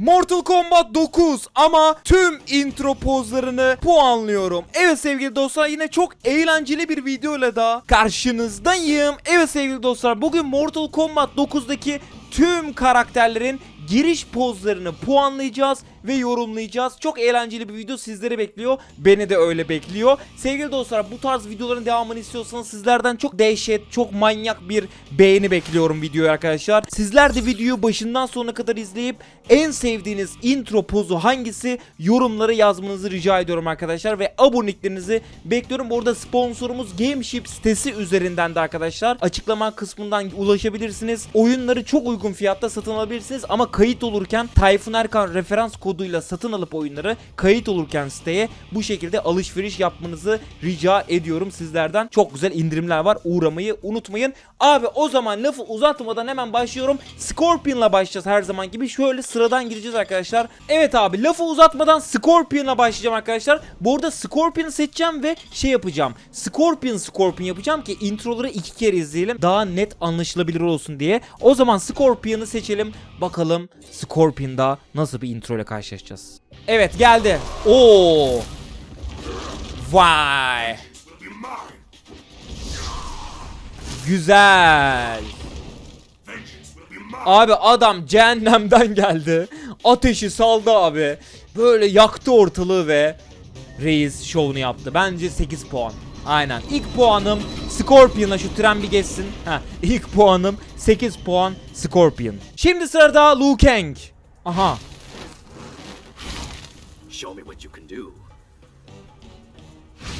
Mortal Kombat 9 ama tüm intro pozlarını puanlıyorum. Evet sevgili dostlar yine çok eğlenceli bir videoyla da karşınızdayım. Evet sevgili dostlar bugün Mortal Kombat 9'daki tüm karakterlerin giriş pozlarını puanlayacağız ve yorumlayacağız. Çok eğlenceli bir video sizleri bekliyor. Beni de öyle bekliyor. Sevgili dostlar bu tarz videoların devamını istiyorsanız sizlerden çok dehşet, çok manyak bir beğeni bekliyorum videoya arkadaşlar. Sizler de videoyu başından sonuna kadar izleyip en sevdiğiniz intro pozu hangisi yorumlara yazmanızı rica ediyorum arkadaşlar ve aboneliklerinizi bekliyorum. Bu arada sponsorumuz Gameship sitesi üzerinden de arkadaşlar açıklama kısmından ulaşabilirsiniz. Oyunları çok uygun fiyatta satın alabilirsiniz ama kayıt olurken Tayfun Erkan referans koduyla satın alıp oyunları kayıt olurken siteye bu şekilde alışveriş yapmanızı rica ediyorum sizlerden. Çok güzel indirimler var. Uğramayı unutmayın. Abi o zaman lafı uzatmadan hemen başlıyorum. Scorpion'la başlayacağız her zaman gibi. Şöyle sıradan gireceğiz arkadaşlar. Evet abi lafı uzatmadan Scorpion'la başlayacağım arkadaşlar. Bu arada Scorpion'ı seçeceğim ve şey yapacağım. Scorpion Scorpion yapacağım ki introları iki kere izleyelim. Daha net anlaşılabilir olsun diye. O zaman Scorpion'ı seçelim. Bakalım Scorpion'da nasıl bir intro ile karşılaşacağız. Evet geldi. Oo. Vay. Güzel. Abi adam cehennemden geldi. Ateşi saldı abi. Böyle yaktı ortalığı ve Reis şovunu yaptı. Bence 8 puan. Aynen. İlk puanım Scorpion'a şu tren bir geçsin. Ha, ilk puanım 8 puan Scorpion. Şimdi sırada Liu Kang. Aha.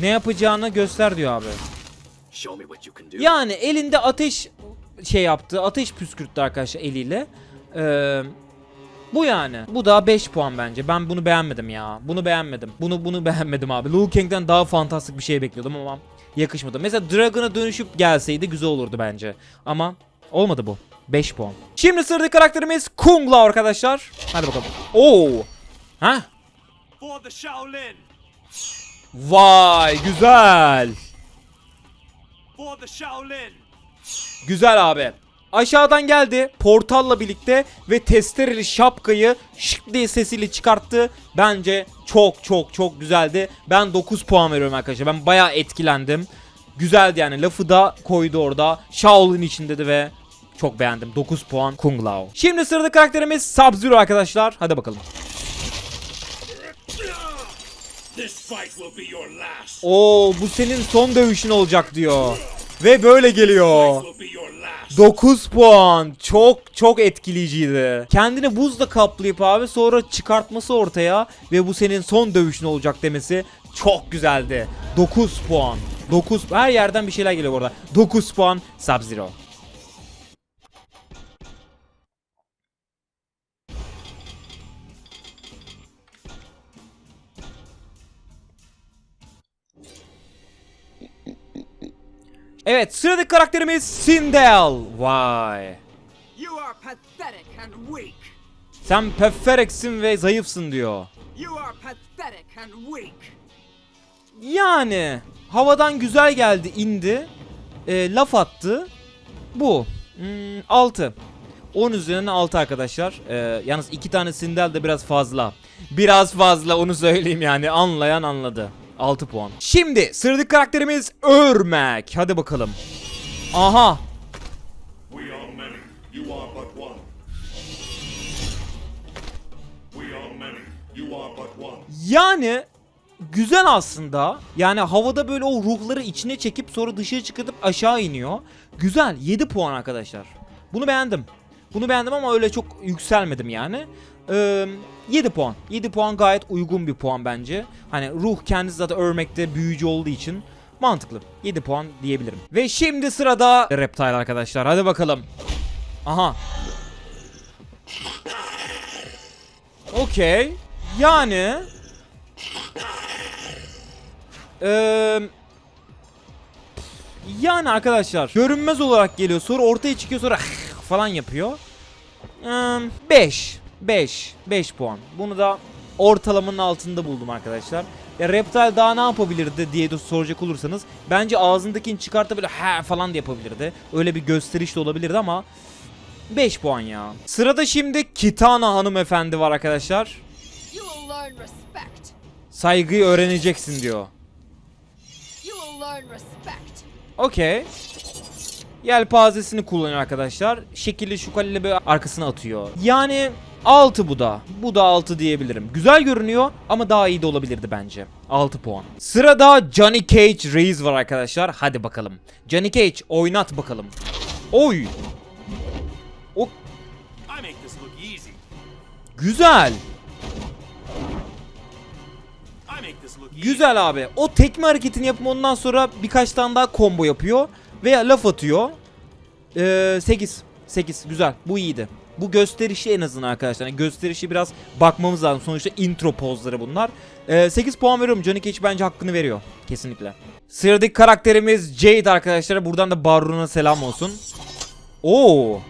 Ne yapacağını göster diyor abi. Yani elinde ateş şey yaptı. Ateş püskürttü arkadaşlar eliyle. Ee, bu yani. Bu da 5 puan bence. Ben bunu beğenmedim ya. Bunu beğenmedim. Bunu bunu beğenmedim abi. Liu Kang'den daha fantastik bir şey bekliyordum ama yakışmadı. Mesela Dragon'a dönüşüp gelseydi güzel olurdu bence. Ama olmadı bu. 5 puan. Şimdi sıradaki karakterimiz Kung Lao arkadaşlar. Hadi bakalım. Oo. Ha? For the Shaolin! Vay güzel. Güzel abi. Aşağıdan geldi portalla birlikte ve testereli şapkayı şık diye sesiyle çıkarttı. Bence çok çok çok güzeldi. Ben 9 puan veriyorum arkadaşlar. Ben bayağı etkilendim. Güzeldi yani lafı da koydu orada. Shaolin için dedi ve çok beğendim. 9 puan Kung Lao. Şimdi sırada karakterimiz Sub-Zero arkadaşlar. Hadi bakalım. This fight will be your last! Oo bu senin son dövüşün olacak diyor. Ve böyle geliyor. Will be your last! 9 puan. Çok çok etkileyiciydi. Kendini buzla kaplayıp abi sonra çıkartması ortaya ve bu senin son dövüşün olacak demesi çok güzeldi. 9 puan. 9 her yerden bir şeyler geliyor burada. 9 puan Sub-Zero. Evet sıradaki karakterimiz Sindel. Vay. You are pathetic and weak. Sen Pefferex'in ve zayıfsın diyor. You are pathetic and weak. Yani havadan güzel geldi indi. E, laf attı. Bu. Hmm, 6. 10 üzerinden 6 arkadaşlar. E, yalnız iki tane Sindel de biraz fazla. Biraz fazla onu söyleyeyim yani. Anlayan anladı. 6 puan. Şimdi sıradaki karakterimiz Örmek. Hadi bakalım. Aha. Yani güzel aslında. Yani havada böyle o ruhları içine çekip sonra dışarı çıkartıp aşağı iniyor. Güzel. 7 puan arkadaşlar. Bunu beğendim. Bunu beğendim ama öyle çok yükselmedim yani. Ee, 7 puan. 7 puan gayet uygun bir puan bence. Hani ruh kendisi zaten örmekte büyücü olduğu için mantıklı. 7 puan diyebilirim. Ve şimdi sırada Reptile arkadaşlar. Hadi bakalım. Aha. Okey. Yani Eee yani arkadaşlar görünmez olarak geliyor sonra ortaya çıkıyor sonra falan yapıyor. 5 5 5 puan. Bunu da ortalamanın altında buldum arkadaşlar. Ya Reptile daha ne yapabilirdi diye de soracak olursanız bence ağzındakini çıkartıp böyle he falan da yapabilirdi. Öyle bir gösteriş de olabilirdi ama 5 puan ya. Sırada şimdi Kitana hanımefendi var arkadaşlar. Saygıyı öğreneceksin diyor. Okey. Yelpazesini kullanıyor arkadaşlar. Şekilli şukaliyle böyle arkasına atıyor. Yani 6 bu da. Bu da 6 diyebilirim. Güzel görünüyor ama daha iyi de olabilirdi bence. 6 puan. Sırada Johnny Cage Reis var arkadaşlar. Hadi bakalım. Johnny Cage oynat bakalım. Oy. O güzel. Güzel abi. O tekme hareketini yapıp ondan sonra birkaç tane daha combo yapıyor. Veya laf atıyor. Ee, 8. 8. Güzel. Bu iyiydi. Bu gösterişi en azından arkadaşlar. Yani gösterişi biraz bakmamız lazım. Sonuçta intro pozları bunlar. Ee, 8 puan veriyorum. Johnny Cage bence hakkını veriyor. Kesinlikle. Sıradaki karakterimiz Jade arkadaşlar. Buradan da Barun'a selam olsun. Oo,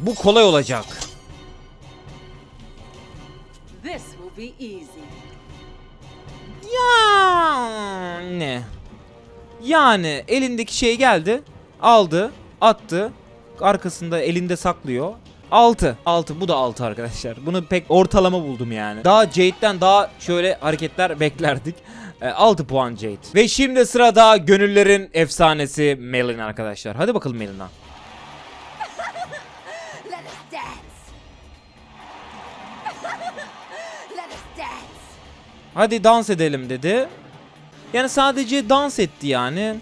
bu kolay olacak. This will be easy. Yani. Yani elindeki şey geldi. Aldı. Attı. Arkasında elinde saklıyor. 6. 6 bu da 6 arkadaşlar. Bunu pek ortalama buldum yani. Daha Jade'den daha şöyle hareketler beklerdik. 6 puan Jade. Ve şimdi sırada gönüllerin efsanesi Melin arkadaşlar. Hadi bakalım Melin'a. Hadi dans edelim dedi. Yani sadece dans etti yani.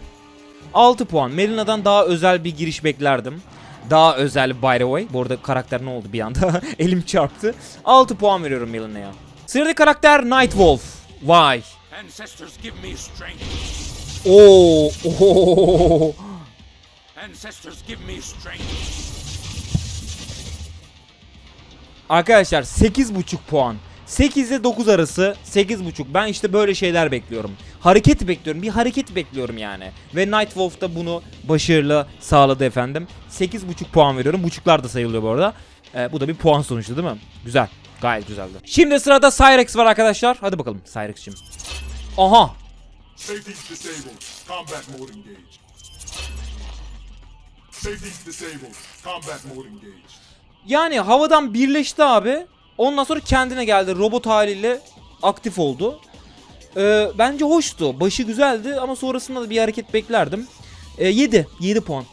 6 puan. Melina'dan daha özel bir giriş beklerdim. Daha özel by the way. Bu arada karakter ne oldu bir anda? Elim çarptı. 6 puan veriyorum Melina'ya. Sıradaki karakter Nightwolf. Vay. Oo. Oo. Arkadaşlar 8.5 puan. 8 ile 9 arası 8.5. Ben işte böyle şeyler bekliyorum. Hareket bekliyorum. Bir hareket bekliyorum yani. Ve Nightwolf da bunu başarılı sağladı efendim. 8.5 puan veriyorum. Buçuklar da sayılıyor bu arada. Ee, bu da bir puan sonuçta değil mi? Güzel. Gayet güzeldi. Şimdi sırada Cyrex var arkadaşlar. Hadi bakalım Cyrex'cim. Aha. Yani havadan birleşti abi. Ondan sonra kendine geldi. Robot haliyle aktif oldu. Ee, bence hoştu. Başı güzeldi ama sonrasında da bir hareket beklerdim. Ee, 7. 7 puan.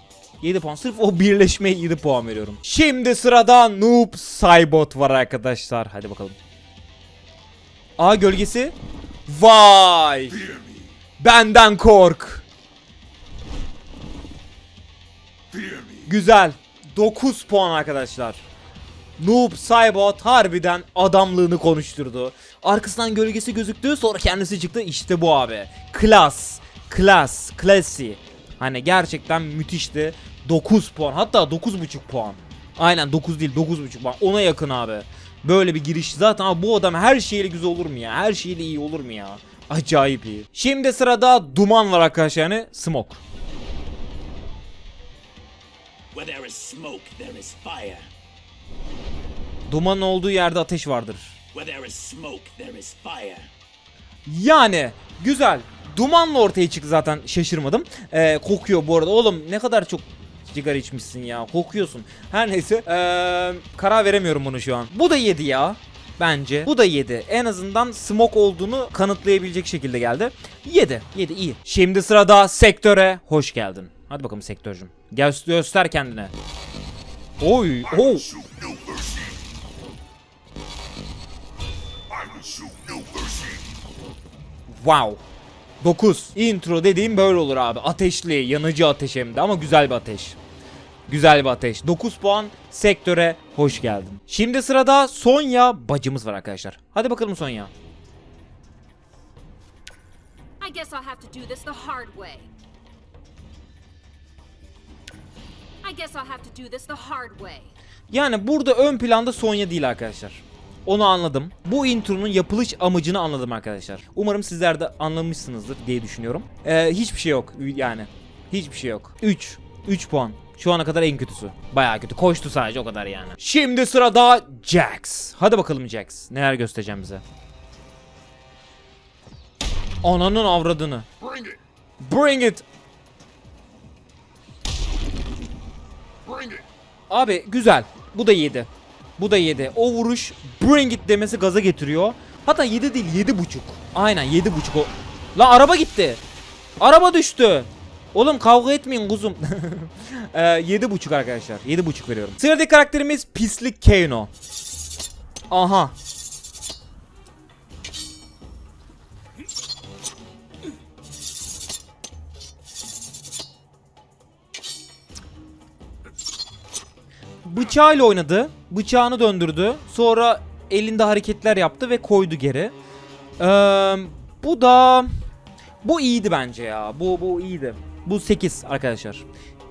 7 puan. Sırf o birleşmeye 7 puan veriyorum. Şimdi sırada Noob Saibot var arkadaşlar. Hadi bakalım. A gölgesi. Vay. Benden kork. Güzel. 9 puan arkadaşlar. Noob Saibot harbiden adamlığını konuşturdu. Arkasından gölgesi gözüktü sonra kendisi çıktı işte bu abi. Klas. Klas. Klasi. Hani gerçekten müthişti. 9 puan hatta 9.5 puan. Aynen 9 değil 9.5 puan. Ona yakın abi. Böyle bir giriş zaten abi bu adam her şeyle güzel olur mu ya? Her şeyle iyi olur mu ya? Acayip iyi. Şimdi sırada Duman var arkadaşlar yani Smoke. Where there is smoke, there is fire. Dumanın olduğu yerde ateş vardır. Yani güzel. Dumanla ortaya çıktı zaten şaşırmadım. Ee, kokuyor bu arada. Oğlum ne kadar çok sigara içmişsin ya. Kokuyorsun. Her neyse. Ee, karar veremiyorum bunu şu an. Bu da yedi ya. Bence. Bu da 7. En azından smoke olduğunu kanıtlayabilecek şekilde geldi. 7. 7 iyi. Şimdi sırada sektöre hoş geldin. Hadi bakalım sektörcüm. Gel göster kendine. Oy. Oh. Wow. 9. Intro dediğim böyle olur abi. Ateşli, yanıcı ateş hem de ama güzel bir ateş. Güzel bir ateş. 9 puan sektöre hoş geldin. Şimdi sırada Sonya bacımız var arkadaşlar. Hadi bakalım Sonya. I guess I'll have to do this the hard way. Yani burada ön planda Sonya değil arkadaşlar. Onu anladım. Bu intronun yapılış amacını anladım arkadaşlar. Umarım sizler de anlamışsınızdır diye düşünüyorum. Ee, hiçbir şey yok yani. Hiçbir şey yok. 3. 3 puan. Şu ana kadar en kötüsü. Bayağı kötü. Koştu sadece o kadar yani. Şimdi sırada Jax. Hadi bakalım Jax. Neler göstereceğim bize. Ananın avradını. Bring it. Bring it. Abi güzel. Bu da 7. Bu da 7. O vuruş bring it demesi gaza getiriyor. Hatta 7 değil 7.5. Aynen 7.5 o. La araba gitti. Araba düştü. Oğlum kavga etmeyin kuzum. ee, 7.5 arkadaşlar. 7.5 veriyorum. Sıradaki karakterimiz Pislik Kano. Aha. Bıçağıyla oynadı. Bıçağını döndürdü. Sonra elinde hareketler yaptı ve koydu geri. Ee, bu da bu iyiydi bence ya. Bu bu iyiydi. Bu 8 arkadaşlar.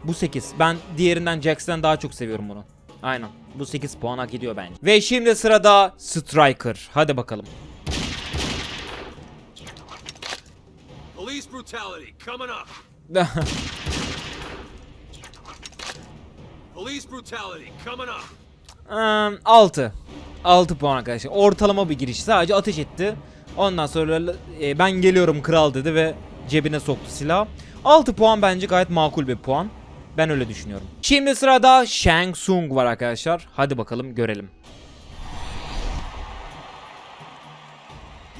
Bu 8. Ben diğerinden Jax'ten daha çok seviyorum bunu. Aynen. Bu 8 puan hak ediyor bence. Ve şimdi sırada Striker. Hadi bakalım. Police brutality coming up. Police brutality coming up. 6. 6 puan arkadaşlar. Ortalama bir giriş. Sadece ateş etti. Ondan sonra e, ben geliyorum kral dedi ve cebine soktu silah. 6 puan bence gayet makul bir puan. Ben öyle düşünüyorum. Şimdi sırada Shang Tsung var arkadaşlar. Hadi bakalım görelim.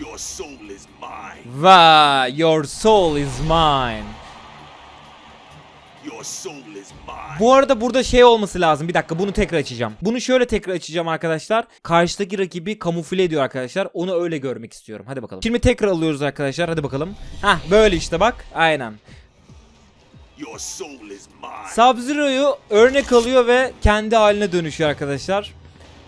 Your soul is mine. Vay, your soul is mine. Your soul. Bu arada burada şey olması lazım. Bir dakika bunu tekrar açacağım. Bunu şöyle tekrar açacağım arkadaşlar. Karşıdaki rakibi kamufle ediyor arkadaşlar. Onu öyle görmek istiyorum. Hadi bakalım. Şimdi tekrar alıyoruz arkadaşlar. Hadi bakalım. Hah böyle işte bak. Aynen. Sub-Zero'yu örnek alıyor ve kendi haline dönüşüyor arkadaşlar.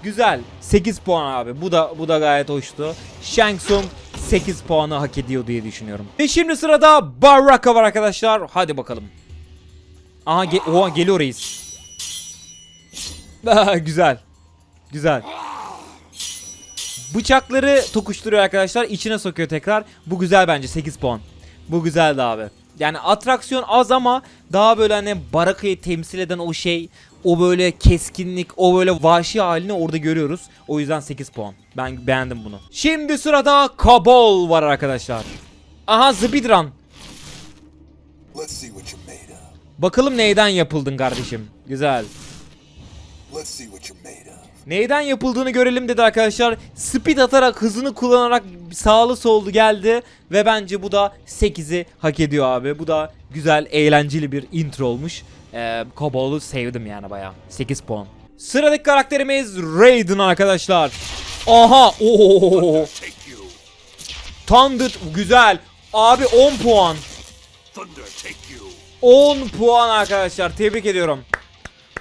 Güzel. 8 puan abi. Bu da bu da gayet hoştu. Shang Tsung 8 puanı hak ediyor diye düşünüyorum. Ve şimdi sırada Baraka var arkadaşlar. Hadi bakalım. Aha, ge Oha geliyor reis. Ah, Güzel. Güzel. Bıçakları tokuşturuyor arkadaşlar. içine sokuyor tekrar. Bu güzel bence 8 puan. Bu güzeldi abi. Yani atraksiyon az ama daha böyle hani barakayı temsil eden o şey, o böyle keskinlik, o böyle vahşi halini orada görüyoruz. O yüzden 8 puan. Ben beğendim bunu. Şimdi sırada Kabul var arkadaşlar. Aha speedrun. Let's see what of. Bakalım neyden yapıldın kardeşim. Güzel. Neyden yapıldığını görelim dedi arkadaşlar. Speed atarak hızını kullanarak sağlı sollu geldi. Ve bence bu da 8'i hak ediyor abi. Bu da güzel eğlenceli bir intro olmuş. Ee, Kobol'u sevdim yani baya. 8 puan. Sıradaki karakterimiz Raiden arkadaşlar. Aha. Oo. Thunder güzel. Abi 10 puan. Thunder. 10 puan arkadaşlar. Tebrik ediyorum.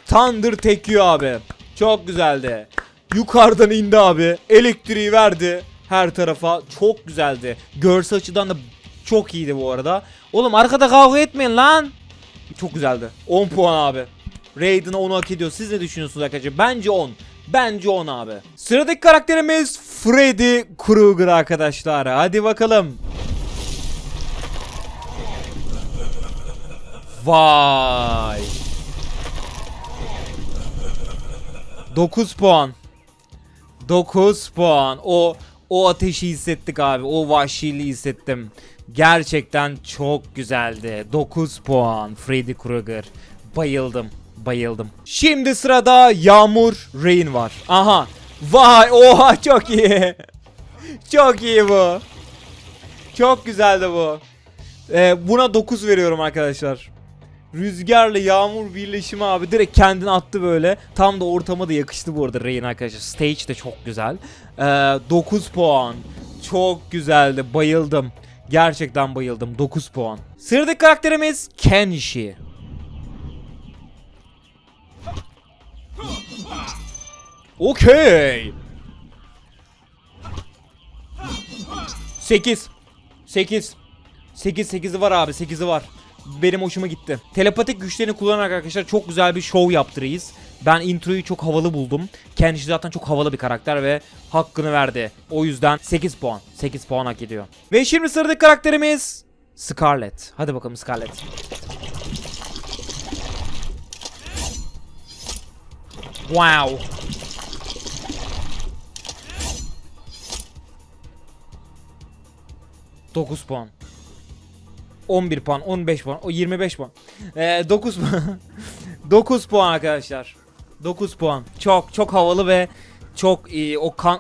Thunder tekiyor abi. Çok güzeldi. Yukarıdan indi abi. Elektriği verdi her tarafa. Çok güzeldi. Görsel açıdan da çok iyiydi bu arada. Oğlum arkada kavga etmeyin lan. Çok güzeldi. 10 puan abi. Raiden'a onu hak ediyor. Siz ne düşünüyorsunuz arkadaşlar? Bence 10. Bence 10 abi. Sıradaki karakterimiz Freddy Krueger arkadaşlar. Hadi bakalım. Vay. 9 puan. 9 puan. O o ateşi hissettik abi. O vahşiliği hissettim. Gerçekten çok güzeldi. 9 puan Freddy Krueger. Bayıldım. Bayıldım. Şimdi sırada Yağmur Rain var. Aha. Vay oha çok iyi. çok iyi bu. Çok güzeldi bu. Ee, buna 9 veriyorum arkadaşlar. Rüzgarla yağmur birleşimi abi direkt kendini attı böyle. Tam da ortama da yakıştı bu arada Rain arkadaşlar. Stage de çok güzel. Ee, 9 puan. Çok güzeldi. Bayıldım. Gerçekten bayıldım. 9 puan. Sıradaki karakterimiz Kenshi. Okey. 8. 8. 8 8'i var abi 8'i var. Benim hoşuma gitti. Telepatik güçlerini kullanarak arkadaşlar çok güzel bir show yaptı. Ben introyu çok havalı buldum. Kendisi zaten çok havalı bir karakter ve hakkını verdi. O yüzden 8 puan. 8 puan hak ediyor. Ve şimdi sıradaki karakterimiz Scarlet. Hadi bakalım Scarlet. Wow. Dokuz puan. 11 puan, 15 puan, o 25 puan. Ee, 9 puan. 9 puan arkadaşlar. 9 puan. Çok çok havalı ve çok iyi. O kan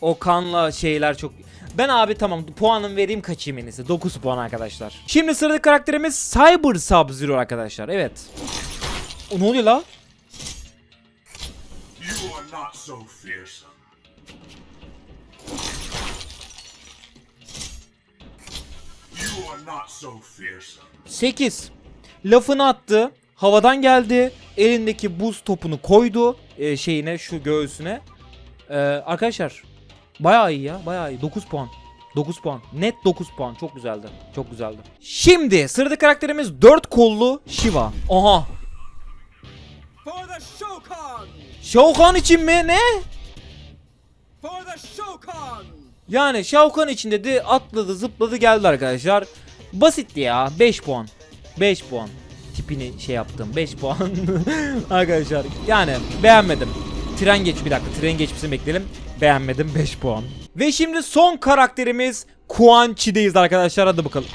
o kanla şeyler çok ben abi tamam puanım vereyim kaçayım en iyisi. 9 puan arkadaşlar. Şimdi sıradaki karakterimiz Cyber Sub-Zero arkadaşlar. Evet. O ne oluyor la? 8. Lafını attı. Havadan geldi. Elindeki buz topunu koydu e, şeyine şu göğsüne. E, arkadaşlar bayağı iyi ya. Bayağı iyi. 9 puan. 9 puan. Net 9 puan. Çok güzeldi. Çok güzeldi. Şimdi sıradaki karakterimiz 4 kollu Shiva. Aha. For the Shokan! Shao Kahn için mi? Ne? For the Shokan! Yani Shao Kahn için dedi atladı zıpladı geldi arkadaşlar. Basitti ya 5 puan. 5 puan. Tipini şey yaptım 5 puan. arkadaşlar yani beğenmedim. Tren geç bir dakika tren geçmesini bekleyelim. Beğenmedim 5 puan. Ve şimdi son karakterimiz Quan Chi'deyiz arkadaşlar hadi bakalım.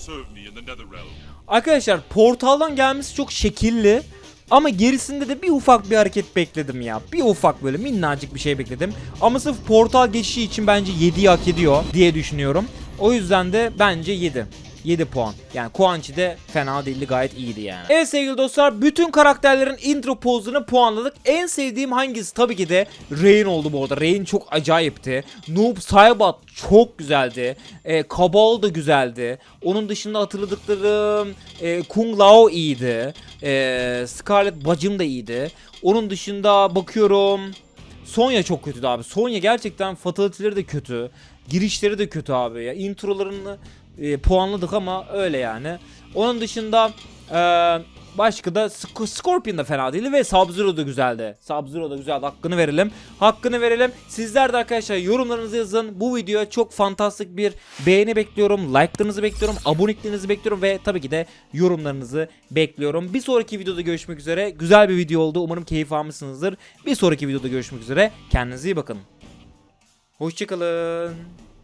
Serve me in the Netherrealm. Arkadaşlar portaldan gelmesi çok şekilli. Ama gerisinde de bir ufak bir hareket bekledim ya. Bir ufak böyle minnacık bir şey bekledim. Ama sırf portal geçişi için bence 7'yi hak ediyor diye düşünüyorum. O yüzden de bence 7. 7 puan. Yani Kuanchi de fena değildi gayet iyiydi yani. Evet sevgili dostlar bütün karakterlerin intro pozlarını puanladık. En sevdiğim hangisi tabii ki de Rain oldu bu arada. Rain çok acayipti. Noob Saibot çok güzeldi. E, Kabal da güzeldi. Onun dışında hatırladıklarım e, Kung Lao iyiydi. E, Scarlet bacım da iyiydi. Onun dışında bakıyorum Sonya çok kötüydü abi. Sonya gerçekten fatality'leri de kötü. Girişleri de kötü abi ya. Introlarını e, puanladık ama öyle yani. Onun dışında e, başka da Sk- Scorpion da fena değildi ve Sub-Zero da güzeldi. Sub-Zero da güzeldi. Hakkını verelim. Hakkını verelim. Sizler de arkadaşlar yorumlarınızı yazın. Bu videoya çok fantastik bir beğeni bekliyorum. Like'larınızı bekliyorum. Aboneliklerinizi bekliyorum ve tabii ki de yorumlarınızı bekliyorum. Bir sonraki videoda görüşmek üzere. Güzel bir video oldu. Umarım keyif almışsınızdır. Bir sonraki videoda görüşmek üzere. Kendinize iyi bakın. Hoşçakalın.